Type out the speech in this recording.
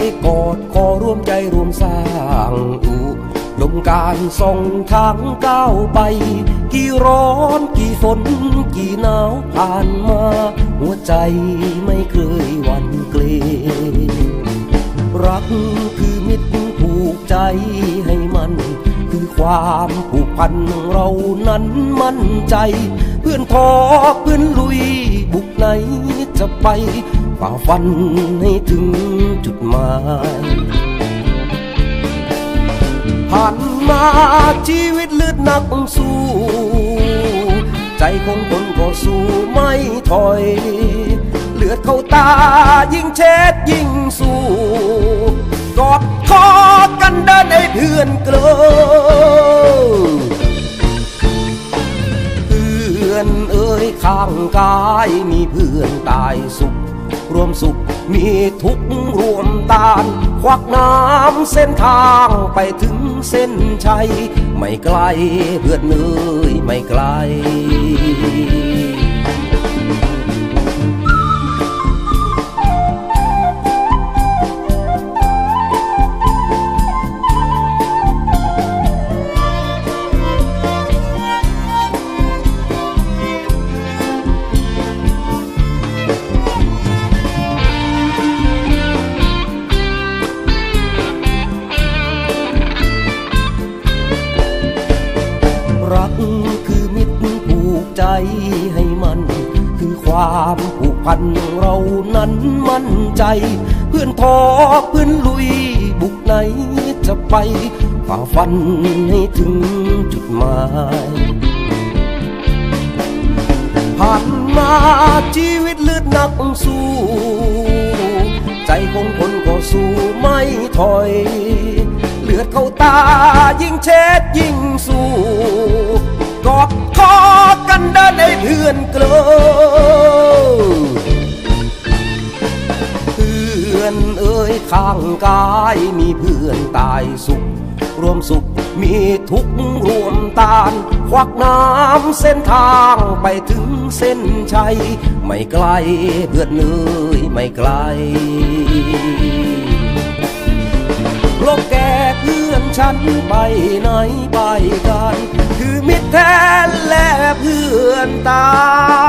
ยกอดคอร่วมใจร่วมสร้างอุดมการส่งทางก้าวไป กี่ร้อนกี่ฝนกี่หนาวผ่านมา หัวใจไม่เคยหวั่นเกรงรักคือมิตรผูกใจ ความผูกพันเรานั้นมั่นใจ เพื่อนทอเพื่อนลุยบุกไหนจะไปฝ่าฟันให้ถึงจุดหมายผ่านมาชีวิตเลือดนักสู้ ใจของคนก็สู้ไม่ถอย เลือดเข้าตายิ่งเช็ดยิ่งสู้กอดคอกันเดินให้เพื่อนเกลือ เพื่อนเอ่ยข้างกายมีเพื่อนตายสุข รวมสุขมีทุกข์รวมตานควักน้ำเส้นทางไปถึงเส้นชัย ไม่ไกลเพื่อนเอ่ยไม่ไกล คือมิตรผูกใจให้มัน คือความผูกพันเรานั้นมั่นใจ เพื่อนทอเพื่อนลุยบุกไหนจะไปฝ่าฟันให้ถึงจุดหมายผ่านมาชีวิตเลือดนักสู้ ใจของคนก็สู้ไม่ถอย เลือดเข้าตายิ่งเช็ดยิ่งสู้ กอดคอกันเดินให้เพื่อนเกลอเพื่อนเอ่ยข้างกายมีเพื่อนตายสุขรวมสุขมีทุกข์รวมตานควักน้ำเส้นทางไปถึงเส้นชัย ไม่ไกลเพื่อนเอ่ยไม่ไกลโลกแก่เพื่อนฉันไปไหนไปกัน แทนและเพื่อนตา